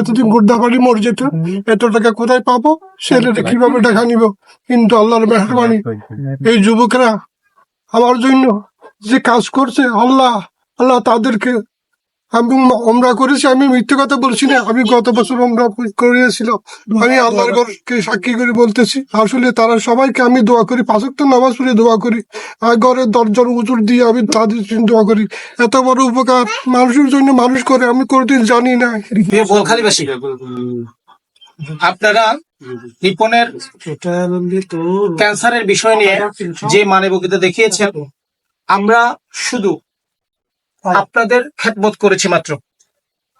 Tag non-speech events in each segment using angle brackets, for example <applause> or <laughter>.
এতদিন গুর্দাবাড়ি মরে যেত এত টাকা কোথায় পাবো? ছেলেটা কীভাবে টাকা নিব? কিন্তু আল্লাহর মেহরবানি। এই যুবকরা আমার জন্য যে কাজ করছে আল্লাহ আল্লাহ তাদেরকে আমি আমরা করেছি আমি মিথ্যে কথা বলছি না আমি গত বছর আমরা করিয়েছিল আমি আল্লাহর ঘরকে সাক্ষী করে বলতেছি আসলে তারা সবাইকে আমি দোয়া করি পাঁচক নামাজ পড়ে দোয়া করি আর ঘরের দরজার উজুর দিয়ে আমি তাদের দোয়া করি। এত বড় উপকার মানুষের জন্য মানুষ করে আমি কোনোদিন জানি না। আপনারা রিপনের ক্যান্সারের বিষয় নিয়ে যে মানবিকতা দেখিয়েছেন আমরা শুধু আপনাদের খেদমত করেছি মাত্র।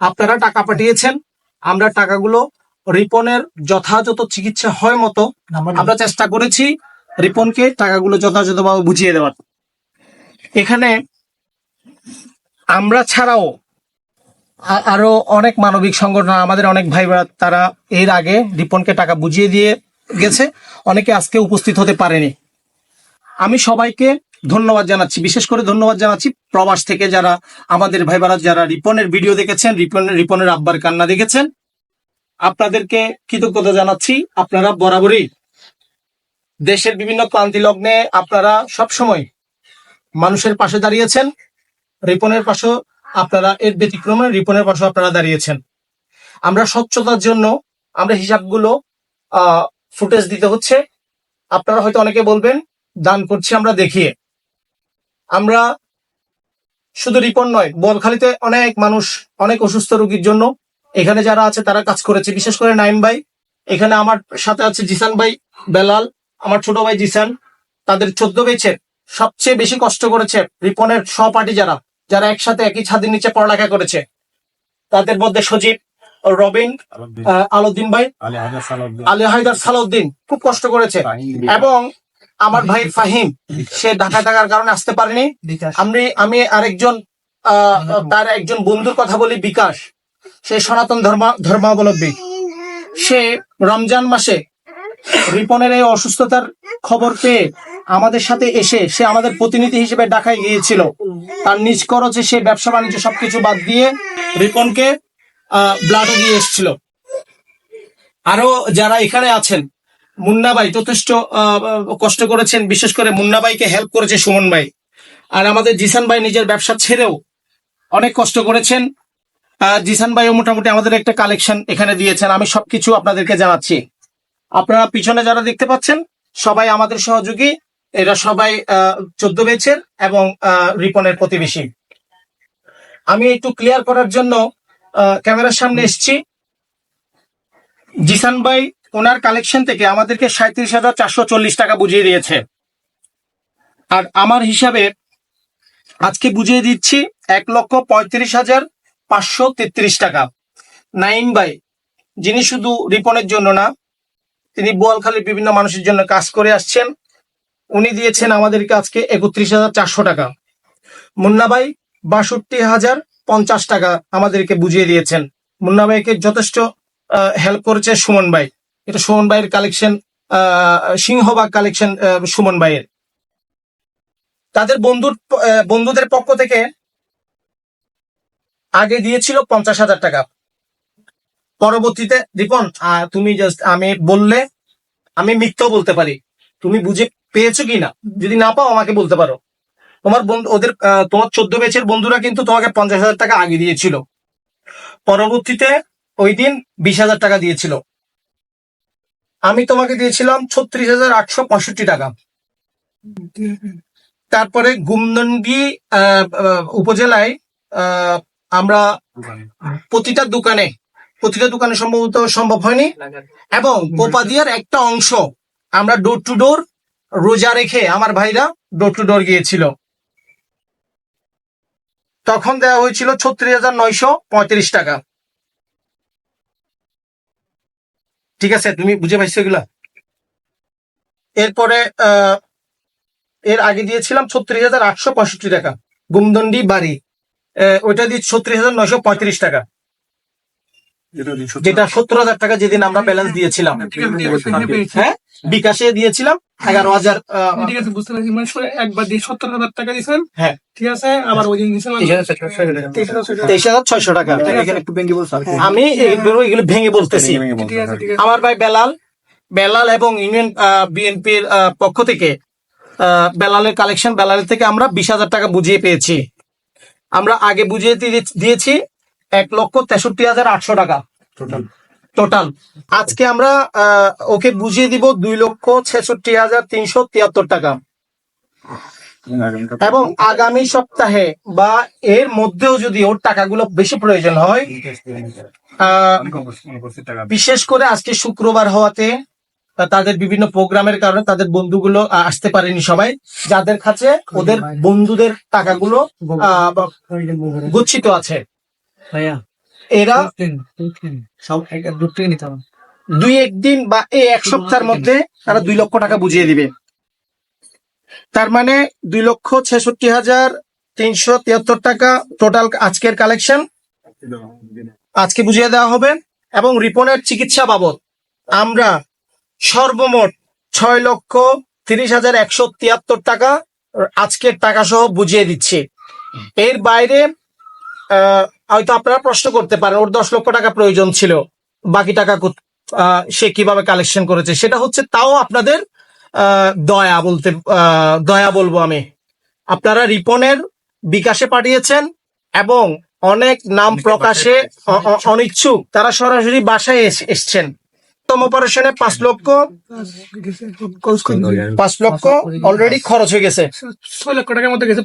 আপনারা টাকা পাঠিয়েছেন আমরা টাকাগুলো রিপনের যথাযথ চিকিৎসা হয় মতো আমরা চেষ্টা করেছি রিপনকে টাকাগুলো যথাযথভাবে বুঝিয়ে দেওয়ার। এখানে আমরা ছাড়াও আরও অনেক মানবিক সংগঠন আমাদের অনেক ভাইরা তারা এর আগে রিপনকে টাকা বুঝিয়ে দিয়ে গেছে। অনেকে আজকে উপস্থিত হতে পারেনি। আমি সবাইকে ধন্যবাদ জানাচ্ছি। বিশেষ করে ধন্যবাদ জানাচ্ছি প্রবাস থেকে যারা আমাদের ভাইবারা যারা রিপনের ভিডিও দেখেছেন রিপনের রিপনের আব্বার কান্না দেখেছেন, আপনাদেরকে কৃতজ্ঞতা জানাচ্ছি। আপনারা বরাবরই দেশের বিভিন্ন ক্লান্তি লগ্নে আপনারা সব সময় মানুষের পাশে দাঁড়িয়েছেন, রিপনের পাশে আপনারা এর ব্যতিক্রমে রিপনের পাশে আপনারা দাঁড়িয়েছেন। আমরা স্বচ্ছতার জন্য আমরা হিসাবগুলো, আহ, ফুটেজ দিতে হচ্ছে। আপনারা হয়তো অনেকে বলবেন, দান করছি আমরা দেখিয়ে। আমরা শুধু রিপন নয় বলখালিতে অনেক মানুষ অনেক অসুস্থ রোগীর জন্য এখানে যারা আছে তারা কাজ করেছে। বিশেষ করে নাইম ভাই এখানে আমার সাথে আছে জিসান ভাই বেলাল আমার ছোট ভাই জিসান তাদের চোদ্দ বেছে সবচেয়ে বেশি কষ্ট করেছে রিপনের সহপাঠী যারা যারা একসাথে একই ছাদের নিচে পড়ালেখা করেছে। তাদের মধ্যে সজীব রবিন আহ, আলাউদ্দিন ভাই আলী হায়দার সালাউদ্দিন। খুব কষ্ট করেছে। এবং আমার ভাই ফাহিম সে ঢাকা থাকার কারণে আসতে পারেনি। আমি আমি আরেকজন তার একজন বন্ধুর কথা বলি বিকাশ। সে সনাতন ধর্ম ধর্মাবলম্বী। সে রমজান মাসে রিপনের এই অসুস্থতার খবর পেয়ে আমাদের সাথে এসে সে আমাদের প্রতিনিধি হিসেবে ঢাকায় গিয়েছিল। তার নিজ খরচে সে ব্যবসা বাণিজ্য সবকিছু বাদ দিয়ে রিপনকে ব্লাডও দিয়ে এসেছিল। আরও যারা এখানে আছেন মুন্না ভাই যথেষ্ট কষ্ট করেছেন। বিশেষ করে মুন্নাবাইকে হেল্প করেছে সুমন ভাই। আর আমাদের জিসান ভাই নিজের ব্যবসা ছেড়েও অনেক কষ্ট করেছেন। জিসান ভাইও মোটামুটি আমাদের একটা কালেকশন এখানে দিয়েছেন। আমি সবকিছু আপনাদেরকে জানাচ্ছি। আপনারা পিছনে যারা দেখতে পাচ্ছেন, সবাই আমাদের সহযোগী। এরা সবাই চোদ্দ বেচের এবং রিপনের প্রতিবেশী। আমি একটু ক্লিয়ার করার জন্য ক্যামেরার সামনে এসেছি। জিসান ভাই, ওনার কালেকশন থেকে আমাদেরকে সাঁত্রিশ হাজার চারশো চল্লিশ টাকা বুঝিয়ে দিয়েছে। আর আমার হিসাবে আজকে বুঝিয়ে দিচ্ছি এক লক্ষ পঁয়ত্রিশ হাজার পাঁচশো তেত্রিশ টাকা। নাইন বাই যিনি শুধু রিপনের জন্য না, তিনি বোয়ালখালীর বিভিন্ন মানুষের জন্য কাজ করে আসছেন। উনি দিয়েছেন আমাদেরকে আজকে একত্রিশ হাজার চারশো টাকা। মুন্না ভাই, বাষট্টি হাজার পঞ্চাশ টাকা আমাদেরকে বুঝিয়ে দিয়েছেন। মুন্না ভাইকে যথেষ্ট হেল্প করেছে সুমন ভাই। এটা সুমন ভাইয়ের কালেকশন সিংহবাগ কালেকশন সুমন ভাইয়ের। তাদের বন্ধুর বন্ধুদের পক্ষ থেকে আগে দিয়েছিল পঞ্চাশ হাজার টাকা। পরবর্তীতে আহ, তুমি জাস্ট আমি বললে আমি মিথ্যাও বলতে পারি। তুমি বুঝে পেয়েছ কি না? যদি না পাও আমাকে বলতে পারো। তোমার বন্ধু ওদের তোমার চোদ্দ বেচের বন্ধুরা কিন্তু তোমাকে পঞ্চাশ হাজার টাকা আগে দিয়েছিল। পরবর্তীতে ওই দিন বিশ হাজার টাকা দিয়েছিল। আমি তোমাকে দিয়েছিলাম ছত্রিশ হাজার আটশো পঁয়ষট্টি টাকা। তারপরে গুমদন্ডি উপজেলায় আমরা প্রতিটা দোকানে প্রতিটা দোকানে সম্ভবত সম্ভব হয়নি। এবং কোপাদিয়ার একটা অংশ আমরা ডোর টু ডোর রোজা রেখে আমার ভাইরা ডোর টু ডোর গিয়েছিল। তখন দেওয়া হয়েছিল ছত্রিশ হাজার নয়শো পঁয়ত্রিশ টাকা। ঠিক আছে, তুমি বুঝে পাইছো এগুলা? এরপরে এর আগে দিয়েছিলাম ছত্রিশ হাজার আটশো পঁয়ষট্টি টাকা। গুমদন্ডি বাড়ি। ওইটা দিয়ে ছত্রিশ হাজার নয়শো পঁয়ত্রিশ টাকা। যেটা সত্তর হাজার টাকা যেদিন আমরা ব্যালেন্স দিয়েছিলাম। হ্যাঁ বিকাশে দিয়েছিলাম এগারো হাজার ঠিক আছে বুঝতে পারছি। মানে একবার দিয়ে সত্তর হাজার টাকা দিয়েছেন হ্যাঁ। ঠিক আছে আবার ওই দিয়েছেন তেইশ হাজার ছয়শো টাকা। আমি এগুলো এগুলো ভেঙে বলতেছি। ঠিক আছে আমার ভাই বেলাল বেলাল এবং ইউনিয়ন বিএনপির পক্ষ থেকে আহ, বেলালের কালেকশন বেলালের থেকে আমরা বিশ হাজার টাকা বুঝিয়ে পেয়েছি। আমরা আগে বুঝিয়ে দিয়েছি এক লক্ষ তেষট্টি হাজার আটশো টাকা। টোটাল আজকে আমরা ওকে বুঝিয়ে দিব দুই লক্ষ ছেষট্টি হাজার তিনশো তিয়াত্তর টাকা। এবং আগামী সপ্তাহে বা এর মধ্যেও যদি ওর টাকাগুলো বেশি প্রয়োজন হয় আহ, বিশেষ করে আজকে শুক্রবার হওয়াতে তাদের বিভিন্ন প্রোগ্রামের কারণে তাদের বন্ধুগুলো আসতে পারেনি সবাই যাদের কাছে ওদের বন্ধুদের টাকাগুলো গচ্ছিত আছে। ভাইয়া এরা সব এক- দূর থেকে নিতে হবে। দুই একদিন বা এই এক সপ্তাহের মধ্যে তারা দুই লক্ষ টাকা বুঝিয়ে দিবে। তার মানে দুই লক্ষ ছেষট্টি হাজার তিনশো তিয়াত্তর টাকা টোটাল আজকের কালেকশন আজকে বুঝিয়ে দেওয়া হবে এবং রিপনের চিকিৎসা বাবদ আমরা সর্বমোট ছয় লক্ষ তিরিশ হাজার একশো তিয়াত্তর টাকা আজকের টাকা সহ বুঝিয়ে দিচ্ছি। এর বাইরে আহ, হয়তো আপনারা প্রশ্ন করতে পারেন ওর দশ লক্ষ টাকা প্রয়োজন ছিল বাকি টাকা সে কীভাবে কালেকশন করেছে? সেটা হচ্ছে তাও আপনাদের দয়া বলতে আহ, দয়া বলব আমি। আপনারা রিপনের বিকাশে পাঠিয়েছেন এবং অনেক নাম প্রকাশে অনিচ্ছুক তারা সরাসরি বাসায় এস- এসছেন। প্রথম অপারেশনে পাঁচ লক্ষ পাঁচ লক্ষ অলরেডি খরচ হয়ে গেছে। ছয় লক্ষ টাকার মধ্যে গেছে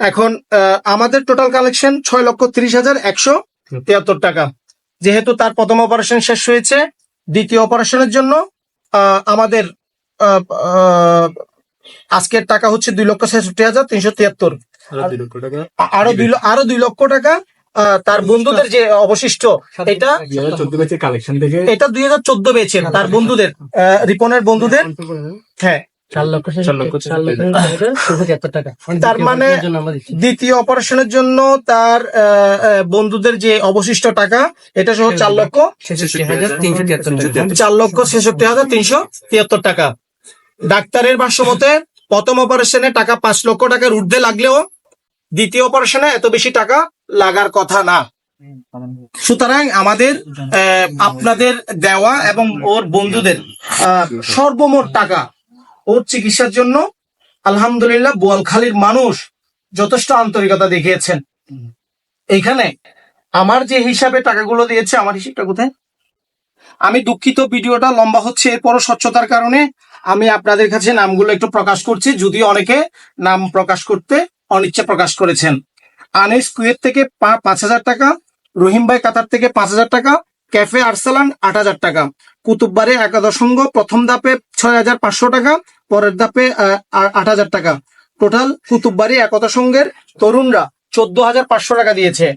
এখন আমাদের টোটাল কালেকশন ছয় লক্ষ তিরিশ হাজার একশো তিয়াত্তর টাকা। যেহেতু তার প্রথম অপারেশন শেষ হয়েছে দ্বিতীয় অপারেশনের জন্য আহ, আমাদের আজকের টাকা হচ্ছে দুই লক্ষ ছেষট্টি হাজার তিনশো তিয়াত্তর। আরও দুই আরও দুই লক্ষ টাকা। তার বন্ধুদের যে অবশিষ্ট এটা কালেকশন থেকে এটা দুই হাজার চোদ্দ পেয়েছেন তার বন্ধুদের রিপনের বন্ধুদের। হ্যাঁ। <laughs> তার মানে জন্য দ্বিতীয় অপারেশনের জন্য তার বন্ধুদের যে অবশিষ্ট টাকা এটা সহ চার লক্ষ ছেষট্টি হাজার তিনশো তিয়াত্তর টাকা। চার লক্ষ ছেষট্টি হাজার তিনশো তিয়াত্তর টাকা। ডাক্তারের ভাষ্য মতে প্রথম অপারেশনে টাকা পাঁচ লক্ষ টাকার ঊর্ধ্বে লাগলেও দ্বিতীয় অপারেশনে এত বেশি টাকা লাগার কথা না। সুতরাং আমাদের আপনাদের দেওয়া এবং ওর বন্ধুদের সর্বমোট টাকা ওর চিকিৎসার জন্য আলহামদুলিল্লাহ বোয়ালখালীর মানুষ যথেষ্ট আন্তরিকতা দেখিয়েছেন। এইখানে আমার যে হিসাবে টাকাগুলো দিয়েছে, আমার হিসাবটা কোথায়? আমি দুঃখিত, ভিডিওটা লম্বা হচ্ছে, এরপরও স্বচ্ছতার কারণে আমি আপনাদের কাছে নামগুলো একটু প্রকাশ করছি। যদিও অনেকে নাম প্রকাশ করতে অনিচ্ছা প্রকাশ করেছেন। আনিস কুয়েত থেকে পাঁচ হাজার টাকা, রহিম ভাই কাতার থেকে পাঁচ হাজার টাকা, ক্যাফে আরসালান আট হাজার টাকা। কুতুববারে একাদশঙ্গ প্রথম ধাপে ছয় হাজার পাঁচশো টাকা, পরের ধাপে আট হাজার টাকা। টোটাল কুতুববাড়ি একতা তরুণরা চোদ্দ হাজার পাঁচশো টাকা দিয়েছে।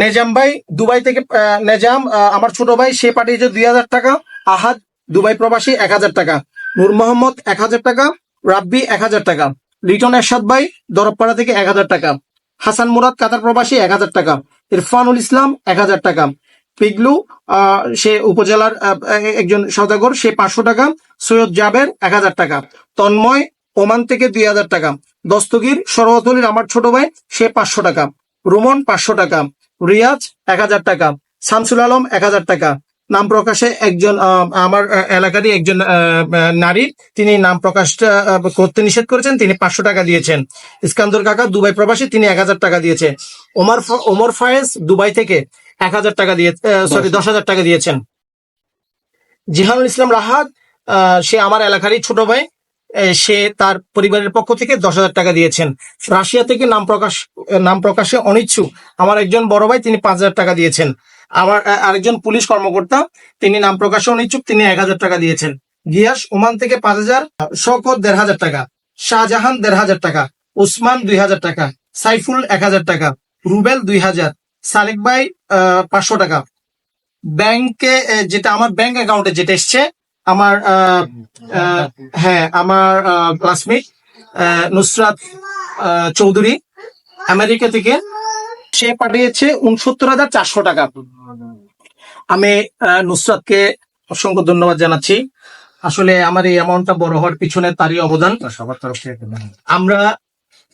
নেজাম ভাই দুবাই থেকে নেজাম আমার ছোট ভাই, সে পাঠিয়েছে দুই হাজার টাকা, আহাদ দুবাই প্রবাসী এক হাজার টাকা, নূর মোহাম্মদ এক হাজার টাকা, রাব্বি এক হাজার টাকা। লিটন এরশাদ ভাই, দরবপাড়া থেকে এক হাজার টাকা। হাসান মুরাদ, কাতার প্রবাসী, এক হাজার টাকা। ইরফানুল ইসলাম, এক হাজার টাকা। পিগলু সে উপজেলার একজন সদাগর সে পাঁচশো টাকা। সৈয়দ জাবের, এক হাজার টাকা। তন্ময়, ওমান থেকে দুই হাজার টাকা। দস্তগীর সরওয়াতলির আমার ছোট ভাই, সে পাঁচশো টাকা। রুমন, পাঁচশো টাকা। রিয়াজ, এক হাজার টাকা। শামসুল আলম, এক হাজার টাকা। নাম প্রকাশে একজন আমার এলাকারই একজন আহ, আহ, নারী। তিনি নাম প্রকাশটা করতে নিষেধ করেছেন। তিনি পাঁচশো টাকা দিয়েছেন। ইস্কান্দর কাকা দুবাই প্রবাসী তিনি এক হাজার টাকা দিয়েছে। ওমর ওমর ফায়েজ দুবাই থেকে এক হাজার টাকা দিয়ে সরি দশ। হাজার টাকা দিয়েছেন। জিহানুল ইসলাম রাহাত সে আমার এলাকারই ছোট ভাই। সে তার পরিবারের পক্ষ থেকে দশ হাজার টাকা দিয়েছেন। রাশিয়া থেকে নাম প্রকাশ নাম প্রকাশে অনিচ্ছুক। আমার একজন বড় ভাই তিনি পাঁচ হাজার টাকা দিয়েছেন। আমার আ- আরেকজন পুলিশ কর্মকর্তা, তিনি নাম প্রকাশে অনিচ্ছুক তিনি এক হাজার টাকা দিয়েছেন। গিয়াস ওমান থেকে পাঁচ হাজার শকত দেড় হাজার টাকা, শাহজাহান দেড় হাজার টাকা, উসমান দুই হাজার টাকা, সাইফুল এক হাজার টাকা, রুবেল দুই হাজার, সালেক ভাই পাঁচশো টাকা। ব্যাংকে যেটা আমার ব্যাংক অ্যাকাউন্টে যেটা এসছে, আমার হ্যাঁ আমার ক্লাসমেট নুসরাত চৌধুরী, আমেরিকা থেকে সে পাঠিয়েছে উনসত্তর হাজার চারশো টাকা। আমি নুসরাতকে অসংখ্য ধন্যবাদ জানাচ্ছি। আসলে আমার এই অ্যামাউন্টটা বড় হওয়ার পিছনে তারই অবদান। সবার তরফ থেকে আমরা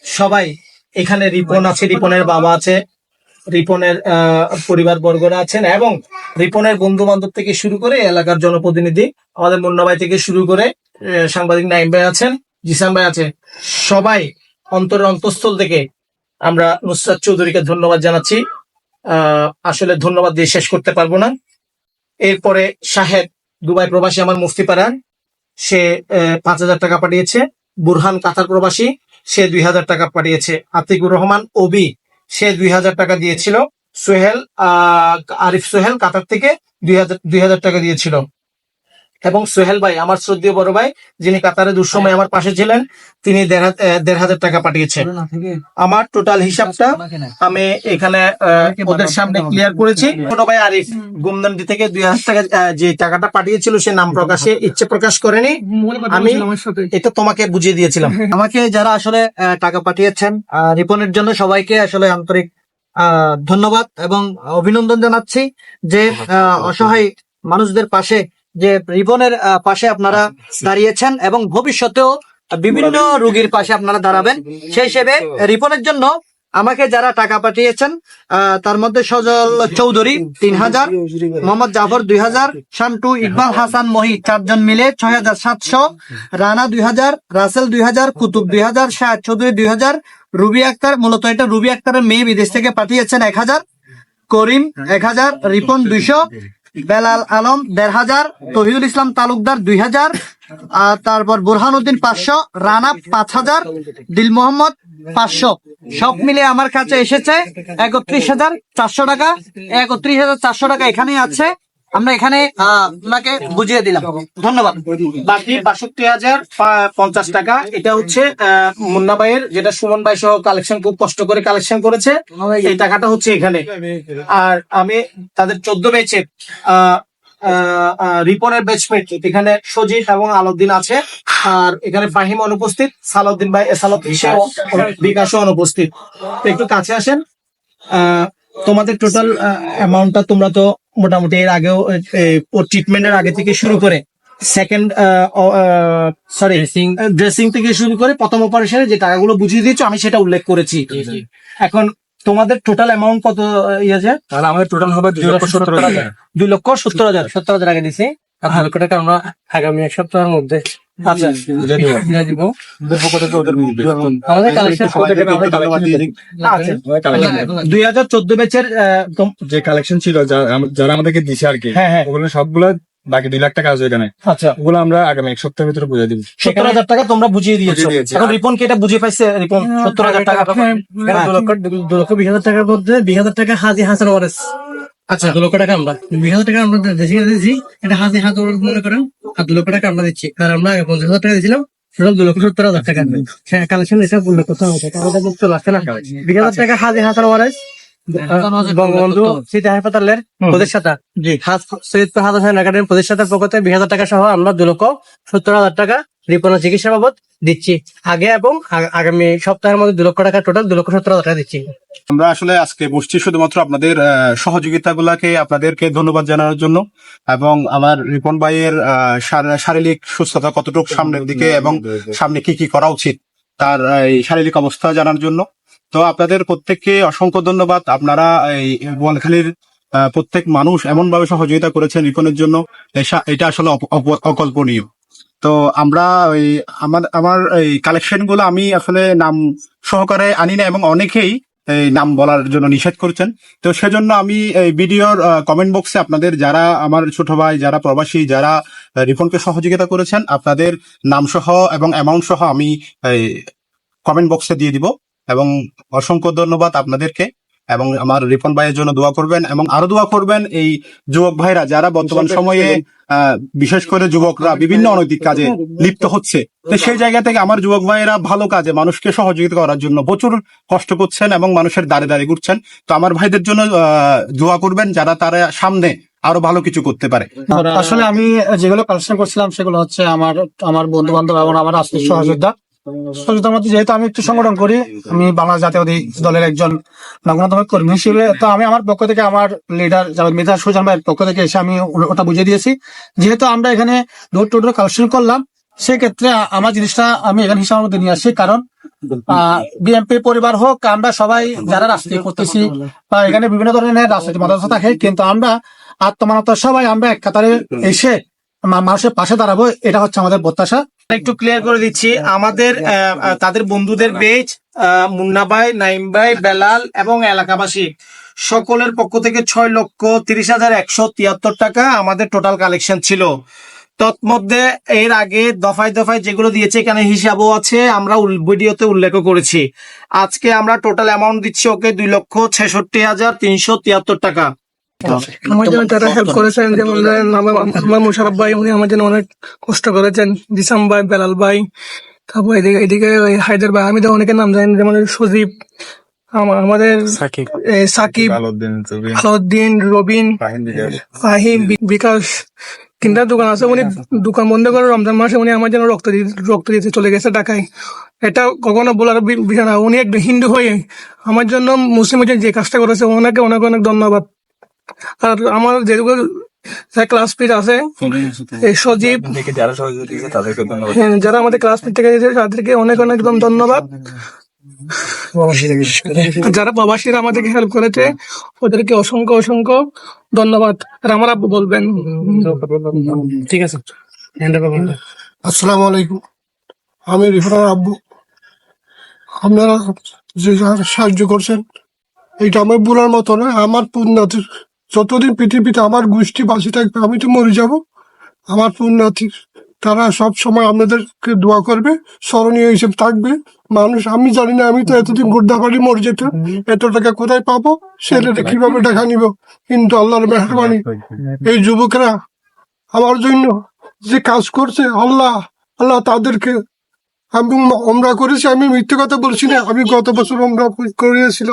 সবাই এখানে রিপন আছে রিপনের বাবা আছে রিপনের পরিবার বর্গরা আছেন এবং রিপনের বন্ধু বান্ধব থেকে শুরু করে এলাকার জনপ্রতিনিধি আমাদের মুন্না ভাই থেকে শুরু করে সাংবাদিক নাইম ভাই আছেন জিসান ভাই আছে। সবাই অন্তরের অন্তঃস্থল থেকে আমরা নুসরাত চৌধুরীকে ধন্যবাদ জানাচ্ছি। আসলে ধন্যবাদ দিয়ে শেষ করতে পারব না। এরপরে সাহেব দুবাই প্রবাসী আমার মুফতি পাড়ার। সে পাঁচ হাজার টাকা পাঠিয়েছে। বুরহান কাতার প্রবাসী, সে দুই হাজার টাকা পাঠিয়েছে। আতিকুর রহমান, ওবি, সে দুই হাজার টাকা দিয়েছিল। সোহেল আরিফ সোহেল কাতার থেকে দুই হাজার দুই হাজার টাকা দিয়েছিল। এবং সোহেল ভাই আমার শ্রদ্ধেয় বড় ভাই যিনি কাতারে দুঃসময় আমার পাশে ছিলেন তিনি দেড় হাজার- টাকা পাঠিয়েছেন। আমার টোটাল হিসাবটা আমি এখানে ওদের সামনে ক্লিয়ার করেছি। ছোট ভাই আরিফ গুমদন্ডি থেকে দুই হাজার টাকা যে টাকাটা পাঠিয়েছিল সে নাম প্রকাশে ইচ্ছে প্রকাশ করেনি। আমি এটা তোমাকে বুঝিয়ে দিয়েছিলাম। আমাকে যারা আসলে টাকা পাঠিয়েছেন রিপনের জন্য সবাইকে আসলে আন্তরিক আহ, ধন্যবাদ এবং অভিনন্দন জানাচ্ছি যে অসহায় মানুষদের পাশে যে রিপনের আহ, পাশে আপনারা দাঁড়িয়েছেন এবং ভবিষ্যতেও বিভিন্ন রোগীর পাশে আপনারা দাঁড়াবেন। সেই হিসেবে রিপনের জন্য আমাকে যারা টাকা পাঠিয়েছেন তার মধ্যে সজল চৌধুরী তিন হাজার মোহাম্মদ জাফর দুই হাজার শান্টু ইকবাল হাসান মহি চারজন মিলে ছয় হাজার সাতশো রানা দুই হাজার রাসেল দুই হাজার কুতুব দুই হাজার শাহ চৌধুরী দুই হাজার রুবি আক্তার মূলত এটা রুবি আক্তারের মেয়ে বিদেশ থেকে পাঠিয়েছেন এক হাজার করিম এক হাজার রিপন দুইশো বেলাল আলম দেড় হাজার তহিদুল ইসলাম তালুকদার দুই হাজার আর তারপর বুরহানুদ্দিন পাঁচশো রানা পাঁচ হাজার দিল মোহাম্মদ পাঁচশো। সব মিলে আমার কাছে এসেছে একত্রিশ হাজার চারশো টাকা, একত্রিশ হাজার চারশো টাকা এখানেই আছে। আমরা এখানে আপনাকে বুঝিয়ে দিলাম। ধন্যবাদ। বাকি বাষট্টি হাজার পঞ্চাশ টাকা। এটা হচ্ছে মুন্না ভাইয়ের যেটা সুমন ভাই সহ কালেকশন খুব কষ্ট করে কালেকশন করেছে। এই টাকাটা হচ্ছে এখানে। আর আমি তাদের চোদ্দ ব্যাচের রিপনের ব্যাচমেট এখানে সজিব এবং আলাউদ্দিন আছে। আর এখানে ফাহিম অনুপস্থিত সালাউদ্দিন ভাই সালাদ বিকাশও অনুপস্থিত। একটু কাছে আসেন। আহ, তোমাদের টোটাল অ্যামাউন্টটা তোমরা তো মোটামুটি এর আগেও ট্রিটমেন্টের আগে থেকে শুরু করে। সেকেন্ড সরি ড্রেসিং থেকে শুরু করে প্রথম অপারেশনে যে টাকাগুলো বুঝিয়ে দিয়েছ আমি সেটা উল্লেখ করেছি। এখন তোমাদের টোটাল অ্যামাউন্ট কত ইয়েছে ইয়ে তাহলে আমাদের টোটাল হবে দুই লক্ষ সত্তর হাজার। দুই লক্ষ সত্তর হাজার সত্তর হাজার টাকা দিছি। আর টাকা আমরা আগামী এক সপ্তাহের মধ্যে আচ্ছা আচ্ছা দুই হাজার চোদ্দ ব্যাচের যে কালেকশন ছিল যারা আমাদেরকে দিছে আর কি হ্যাঁ হ্যাঁ ওগুলো সবগুলো বাকি দুই লাখ টাকা আছে এখানে আচ্ছা। ওগুলো আমরা আগামী এক সপ্তাহের ভিতরে বুঝে দিব। সত্তর হাজার টাকা তোমরা বুঝিয়ে দিয়েছ। এখন রিপন কি এটা বুঝিয়ে পাইছে? রিপন সত্তর হাজার টাকা হ্যাঁ, দু লক্ষ দু লক্ষ বিশ হাজার টাকার মধ্যে বিশ হাজার টাকা হাজি হাসান ওয়ারেস। আচ্ছা। দু লক্ষ টাকা আমরা বিশ হাজার টাকা আমরা দেশে দিয়েছি। এটা হাজি হাত ওয়ারেস মনে করেন। আর দু লক্ষ টাকা আমরা দিচ্ছি। আর আমরা পঞ্চাশ হাজার টাকা দিয়েছিলাম। টোটাল দু লক্ষ সত্তর হাজার টাকা। হ্যাঁ কালেকশন হিসাব উল্লেখ করতে হবে। না। বিশ হাজার টাকা হাজি হাসান ওয়ারেস। বঙ্গবন্ধু স্মৃতি হাসপাতালের প্রতিষ্ঠাতা। সৈয়দপুর হাজার হাসান একাডেমি প্রতিষ্ঠাতার পক্ষ থেকে বিশ হাজার টাকা সহ আমরা দু লক্ষ সত্তর হাজার টাকা রিপনের চিকিৎসা বাবদ দিচ্ছি। আগে এবং আগামী সপ্তাহের মধ্যে দু লক্ষ টাকা টোটাল দু লক্ষ সত্তর হাজার টাকা দিচ্ছি। আমরা আসলে আজকে বসছি শুধুমাত্র আপনাদের সহযোগিতা গুলাকে আপনাদেরকে ধন্যবাদ জানানোর জন্য এবং আমার রিপন ভাইয়ের আহ, শারীরিক সুস্থতা কতটুকু সামনের দিকে এবং সামনে কি কি করা উচিত তার এই শারীরিক অবস্থা জানার জন্য। তো আপনাদের প্রত্যেককে অসংখ্য ধন্যবাদ। আপনারা এই বোয়ালখালীর প্রত্যেক মানুষ এমন ভাবে সহযোগিতা করেছেন রিপনের জন্য এটা আসলে অকল্পনীয়। তো আমরা ওই আমার আমার এই কালেকশনগুলো আমি আসলে নাম সহকারে আনি না এবং অনেকেই এই নাম বলার জন্য নিষেধ করছেন। তো সেজন্য আমি এই ভিডিওর কমেন্ট বক্সে আপনাদের যারা আমার ছোট ভাই, যারা প্রবাসী, যারা রিপনকে সহযোগিতা করেছেন, আপনাদের নাম সহ এবং অ্যামাউন্ট সহ আমি কমেন্ট বক্সে দিয়ে দিব। এবং অসংখ্য ধন্যবাদ আপনাদেরকে এবং আমার রিপন ভাইয়ের জন্য দোয়া করবেন এবং আরও দোয়া করবেন এই যুবক ভাইরা যারা বর্তমান সময়ে আহ, বিশেষ করে যুবকরা বিভিন্ন অনৈতিক কাজে লিপ্ত হচ্ছে। তো সেই জায়গা থেকে আমার যুবক ভাইয়েরা ভালো কাজে মানুষকে সহযোগিতা করার জন্য প্রচুর কষ্ট করছেন এবং মানুষের দাঁড়ে দাঁড়িয়ে ঘুরছেন। তো আমার ভাইদের জন্য আহ, দোয়া করবেন যারা তারা সামনে আরও ভালো কিছু করতে পারে। আসলে আমি যেগুলো কালেকশন করছিলাম সেগুলো হচ্ছে আমার আমার বন্ধু বান্ধব এবং আমার আত্মীয় সহযোদ্ধা। যেহেতু আমি একটু সংগঠন করি, আমি বাংলাদেশ জাতীয়বাদী দলের একজন নগ্নতম কর্মী হিসেবে, তো আমি আমার পক্ষ থেকে আমার লিডার যারা মেধা সুজন ভাইয়ের পক্ষ থেকে এসে আমি ওটা বুঝিয়ে দিয়েছি। যেহেতু আমরা এখানে ডোর টু কালেকশন করলাম, সেক্ষেত্রে আমার জিনিসটা আমি এখানে হিসাবের মধ্যে নিয়ে আসছি কারণ বিএনপি পরিবার হোক, আমরা সবাই যারা রাজনীতি করতেছি বা এখানে বিভিন্ন ধরনের রাজনৈতিক মতামত থাকে, কিন্তু আমরা আত্মমানতা সবাই আমরা এক কাতারে এসে মানুষের পাশে দাঁড়াবো, এটা হচ্ছে আমাদের প্রত্যাশা। একটু ক্লিয়ার করে দিচ্ছি। আমাদের তাদের বন্ধুদের বেজ মুন্না ভাই, নাইম ভাই, বেলাল এবং এলাকাবাসী। সকলের পক্ষ থেকে ছয় লক্ষ তিরিশ হাজার একশো তিয়াত্তর টাকা আমাদের টোটাল কালেকশন ছিল। তৎমধ্যে এর আগে দফায় দফায় যেগুলো দিয়েছে, এখানে হিসাবও আছে, আমরা ভিডিওতে উল্লেখ করেছি। আজকে আমরা টোটাল অ্যামাউন্ট দিচ্ছি ওকে দুই লক্ষ ছেষট্টি হাজার তিনশো তিয়াত্তর টাকা। আমার জন্য যারা হেল্প করেছেন যেমন আমার মুশারফ ভাই উনি আমার জন্য অনেক কষ্ট করেছেন। জিসাম ভাই বেলাল ভাই তারপর এদিকে এদিকে ওই হায়দার ভাই আমি তো অনেকের নাম জানি যেমন সজীব আমাদের সাকিব। আলাউদ্দিন রবিন ফাহিম বিকাশ। তিনটা দোকান আছে উনি দোকান বন্ধ করে রমজান মাসে উনি আমার জন্য রক্ত রক্ত দিতে চলে গেছে ঢাকায়। এটা কখনো বলার বিষয় না উনি একজন হিন্দু হয়ে আমার জন্য মুসলিমের জন্য যে কাজটা করেছে ওনাকে অনেক অনেক ধন্যবাদ। আর আমার যেগুলো ক্লাসমেট আছে। সজীব। যারা ধন্যবাদ। হ্যাঁ, যারা আমাদের ক্লাসমেট থেকে তাদেরকে অনেক অনেক ধন্যবাদ। যারা প্রবাসীরা আমাদেরকে হেল্প করেছে ওদেরকে অসংখ্য অসংখ্য ধন্যবাদ। আর আমার আব্বু বলবেন। ঠিক আছে। আসসালামু আলাইকুম। আমি রিফার আব্বু। আপনারা যে সাহায্য করছেন এটা আমার বলার মতো না আমার পুণ্যাতির। যতদিন পৃথিবীতে আমার গোষ্ঠী বাঁচে থাকবে, আমি তো মরে যাব। আমার পুণ্যাতির তারা সব সময় আপনাদেরকে দোয়া করবে, স্মরণীয় হিসেবে থাকবে। মানুষ, আমি জানি না, আমি তো এতদিন গুর্দাবাড়ি মরে যেত এত টাকা কোথায় পাবো? ছেলেটা কীভাবে টাকা নিব? কিন্তু আল্লাহর মেহরবানি। এই যুবকরা আমার জন্য যে কাজ করছে, আল্লাহ আল্লাহ তাদেরকে আমি আমরা করেছি আমি মিথ্যে কথা বলছি না আমি গত বছর আমরা করিয়েছিল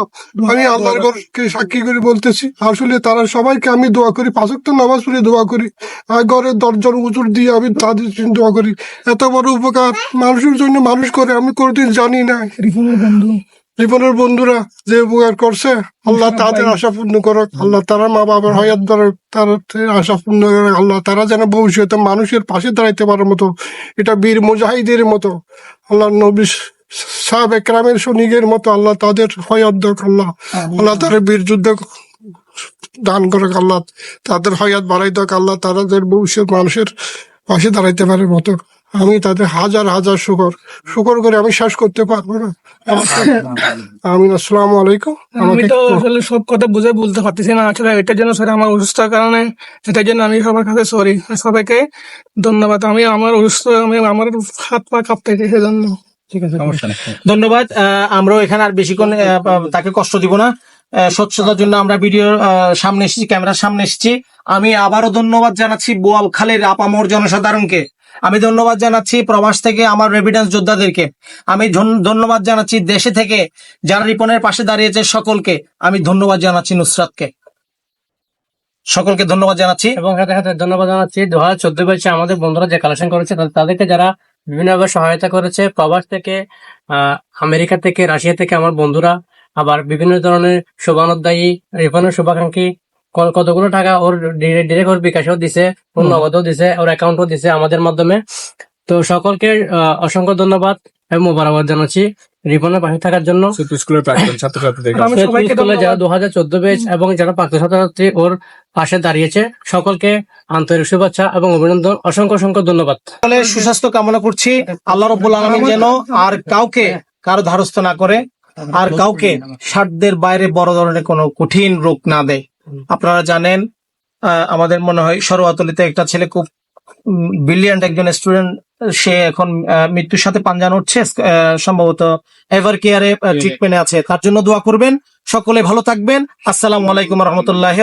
আমি আল্লাহর ঘরকে সাক্ষী করে বলতেছি আসলে তারা সবাইকে আমি দোয়া করি পাঁচক তো নামাজ পড়ে দোয়া করি আর ঘরের দরজার উজুর দিয়ে আমি তাদের দোয়া করি। এত বড় উপকার মানুষের জন্য মানুষ করে আমি কোনোদিন জানি না। জীবনের বন্ধুরা যে উপকার করছে আল্লাহ তাদের <laughs> আশা পূর্ণ করুক আল্লাহ তারা মা বাবার হয়াত ধরুক তার আশা পূর্ণ করুক আল্লাহ তারা যেন ভবিষ্যতে মানুষের পাশে দাঁড়াইতে পারার মতো এটা বীর মুজাহিদের মতো আল্লাহ নবী সাহেব একরামের সৈনিকের মতো আল্লাহ তাদের হয়াত দেখ আল্লাহ আল্লাহ তাদের বীর যুদ্ধ দান করক আল্লাহ তাদের হয়াত বাড়াই দেখ আল্লাহ তাদের ভবিষ্যৎ মানুষের পাশে দাঁড়াইতে পারে মতো। আমি তাদের হাজার হাজার শুকর। শুকর করে আমি শেষ করতে পারব না। আমিন আসসালামু আলাইকুম। আমি তো আসলে সব কথা বুঝে বলতে পারতেছি না। আসলে এটার জন্য স্যার আমার অসুস্থতার কারণে এটার জন্য আমি সবার কাছে সরি সবাইকে ধন্যবাদ। আমি আমার অসুস্থ আমি আমার হাত পা কাঁপতেছে সেজন্য। ঠিক আছে। ধন্যবাদ। আহ, আমরাও এখানে আর বেশিক্ষণ আহ, তাকে কষ্ট দিব না। আহ, স্বচ্ছতার জন্য আমরা ভিডিও আহ, সামনে এসেছি ক্যামেরার সামনে এসেছি। আমি আবারও ধন্যবাদ জানাচ্ছি বোয়াল খালের আপামর জনসাধারণকে। আমি ধন্যবাদ জানাচ্ছি প্রবাস থেকে আমার রেভিডেন্স যোদ্ধাদেরকে। আমি ধন- ধন্যবাদ জানাচ্ছি দেশে থেকে যারা রিপনের পাশে দাঁড়িয়েছে সকলকে। আমি ধন্যবাদ জানাচ্ছি নুসরাতকে। সকলকে ধন্যবাদ জানাচ্ছি। এবং সাথে সাথে ধন্যবাদ জানাচ্ছি দু হাজার চোদ্দ ব্যাচে আমাদের বন্ধুরা যে কালেকশন করেছে তাদেরকে যারা বিভিন্নভাবে সহায়তা করেছে, প্রবাস থেকে আমেরিকা থেকে, রাশিয়া থেকে আমার বন্ধুরা, আবার বিভিন্ন ধরনের শোভানোদ্দায়ী রিফানের শুভাকাঙ্ক্ষী কতগুলো টাকা ওর ডিরেক্ট ওর বিকাশও দিছে ওর নগদও দিছে ওর অ্যাকাউন্টও দিছে আমাদের মাধ্যমে। তো সকলকে আহ, অসংখ্য ধন্যবাদ এবং মোবারকবাদ জানাচ্ছি রিপনের পাশে থাকার জন্য। স্কুলের প্রাক্তন <laughs> ছাত্রছাত্রীদের যারা দু হাজার চোদ্দ বেচ এবং যারা প্রাক্ত ছাত্রছাত্রী ওর পাশে দাঁড়িয়েছে সকলকে আন্তরিক শুভেচ্ছা এবং অভিনন্দন অসংখ্য অসংখ্য ধন্যবাদ। সকলের সুস্বাস্থ্য কামনা করছি। আল্লাহ রব্বুল আলমিন যেন আর কাউকে কারও ধারস্থ না করে আর কাউকে সাধ্যের বাইরে বড় ধরনের কোনো কঠিন রোগ না দেয়। আপনারা জানেন আহ, আমাদের মনে হয় সরোয়াতলিতে একটা ছেলে খুব ব্রিলিয়ান্ট একজন স্টুডেন্ট সে এখন মৃত্যুর সাথে পাঞ্জা উঠছে সম্ভবত এভার কেয়ারে ট্রিটমেন্টে আছে। তার জন্য দোয়া করবেন। সকলে ভালো থাকবেন। আসসালামু আলাইকুম রহমতুল্লাহ